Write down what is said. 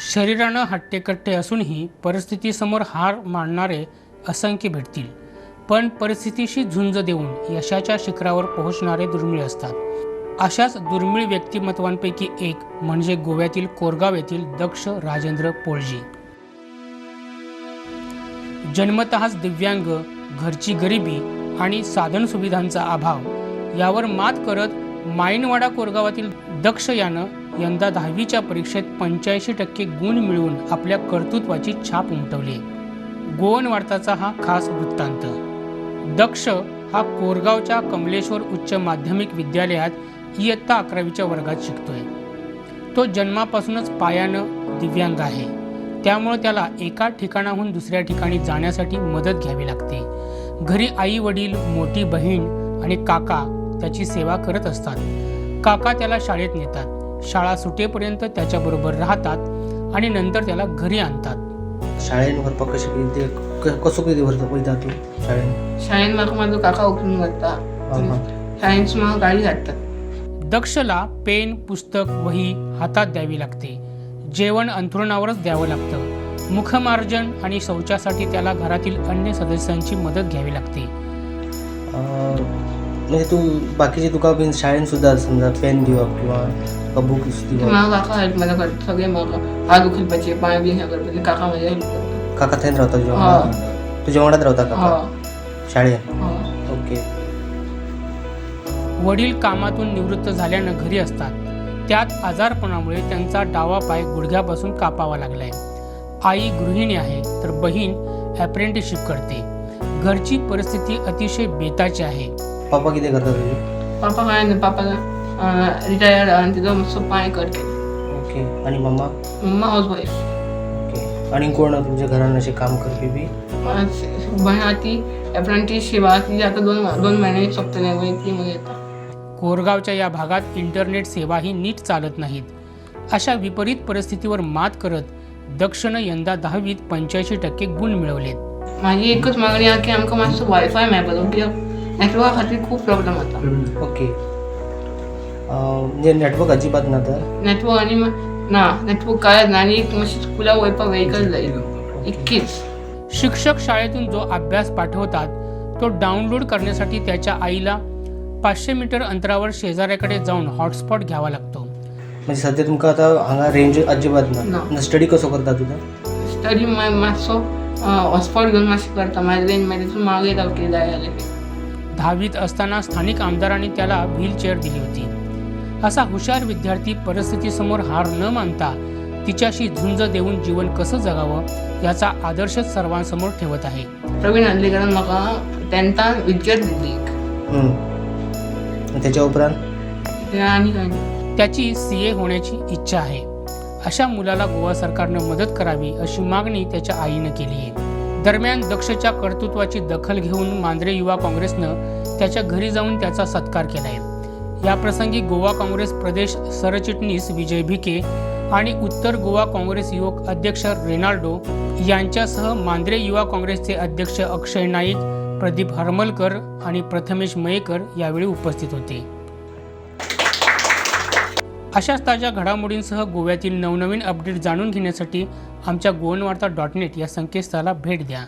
शरीरानं हट्टेकट्टे असूनही परिस्थितीसमोर हार मानणारे असंख्य भेटतील. पण परिस्थितीशी झुंज देऊन यशाच्या शिखरावर पोहोचणारे दुर्मिळ असतात. अशाच दुर्मिळ व्यक्तिमत्वांपैकी एक म्हणजे गोव्यातील कोरगाव येथील दक्ष राजेंद्र पोळजी. जन्मतःच दिव्यांग घरची गरिबी आणि साधन सुविधांचा अभाव यावर मात करत माईनवाडा कोरगावातील दक्ष यानं यंदा दहावीच्या परीक्षेत पंच्याऐंशी टक्के गुण मिळवून आपल्या कर्तृत्वाची छाप उमटवली. गोवन वार्ताचा हा खास वृत्तांत. दक्ष हा कोरगावच्या कमलेश्वर उच्च माध्यमिक विद्यालयात इयत्ता अकरावीच्या वर्गात शिकतोय. तो जन्मापासूनच पायानं दिव्यांग आहे. त्यामुळे त्याला एका ठिकाणाहून दुसऱ्या ठिकाणी जाण्यासाठी मदत घ्यावी लागते. घरी आई वडील मोठी बहीण आणि काका त्याची सेवा करत असतात. काका त्याला शाळेत नेतात. शाळा सुटेपर्यंत त्याच्याबरोबर राहतात आणि नंतर त्याला घरी आणतात. शाळेन व्हरपाक कशें कितें ते क- कसो कितें पळयता तूं शाळेन? शाळेन म्हाका म्हाजो काका व्हरता आहा. शाळेनसून म्हाका गाडी धाडटात दक्षला पेन पुस्तक वही हातात द्यावी लागते. जेवण अंथरुणावरच द्यावं लागतं. मुखमार्जन आणि शौचासाठी त्याला घरातील अन्य सदस्यांची मदत घ्यावी लागते. अं, म्हणजे तू बाकीचे तुका बीन शाळेन सुद्दां समजा पेन दिवप किंवा बुक दिवप म्हाका काका हेल्प मला करता सगळे म्हाका हात उखलपाचे पांय बी हे करपाचे काका म्हजे हेल्प करता काका थंय रावता हा. वांगडा तुज्या वांगडाच रावता हय काका शाळेन हय ओके वडील कामातून निवृत्त झाल्यानं घरी असतात त्यात आजारपणामुळे त्यांचा डावा पाय गुडघ्यापासून कापावा लागलाय आई गृहिणी आहे तर बहीण अप्रेंटिसशिप करते घरची परिस्थिती अतिशय बेताची आहे पापा कितें करता तुजे पापा काय ना पापा रिटायर्ड आणि तिथं मस्त पांय कट केले. ओके. आनी मम्मा? Mamma housewife okay. आनी कोण तुमच्या घरान अशें काम करपी बी? भयण आहा ती अप्रेंटिस शिवा ती आता दोन दोन महिने सोंपतले मागीर ती मागीर येता कोरगावच्या या भागात इंटरनेट सेवाही नीट चालत नाहीत. अशा विपरीत परिस्थितीवर मात करत दक्षनं यंदा दहावीत पंच्याऐंशी टक्के गुण मिळवलेत. माझी एकच मागणी आहे की आमकां मातसो वायफाय मेळपाचो कित्याक नेटवर्का खातीर खूब प्रॉब्लेम जाता ओके. म्हणजे नेटवर्क अजिबात ना तर नेटवर्क मा- ना नेटवर्क ना आनी एक मातशी स्कुलाक वयपाक व्हेकल जाय इतकीच. शिक्षक शाळेतून जो अभ्यास पाठवतात तो डाउनलोड करण्यासाठी त्याच्या आईला पाचशे मीटर अंतरावर शेजाऱ्याकडे जाऊन हॉटस्पॉट घ्यावा लागतो. म्हणजे सध्या तुमकां आतां हांगा रेंज अजिबात ना. ना स्टडी कसो करता तुका स्टडी मातसो हॉटस्पॉट घेवन मातशें करता. मागीर रेंज तितून मागीर येता कितें जाय जाल्यार दहावीत असताना स्थानिक आमदारांनी त्याला व्हीलचेअर दिली होती. असा हुशार विद्यार्थी परिस्थितीसमोर हार न मानता तिच्याशी झुंज देऊन जीवन कसं जगावं याचा आदर्शच सर्वांसमोर ठेवत आहे. प्रवीण हल्लेकरान म्हाका विद्यार्थी दिली. हम्म. आणि त्याच्या उपरांत? कांय ना त्याची सी ए होण्याची इच्छा आहे. अशा मुलाला गोवा सरकारनं मदत करावी अशी मागणी त्याच्या आईनं केली आहे. दरम्यान दक्षच्या कर्तृत्वाची दखल घेऊन मांद्रे युवा काँग्रेसनं त्याच्या घरी जाऊन त्याचा सत्कार केलाय. या याप्रसंगी गोवा काँग्रेस प्रदेश सरचिटणीस विजय भिके आणि उत्तर गोवा काँग्रेस युवक अध्यक्ष रेनाल्डो यांच्यासह मांद्रे युवा काँग्रेसचे अध्यक्ष अक्षय नाईक प्रदीप हरमलकर आणि प्रथमेश मयेकर यावेळी उपस्थित होते. अशाच ताज्या घडामोडींसह गोव्यातील नवनवीन अपडेट जाणून घेण्यासाठी आमच्या गोवनवार्ता डॉट नेट या संकेतस्थळाला भेट द्या.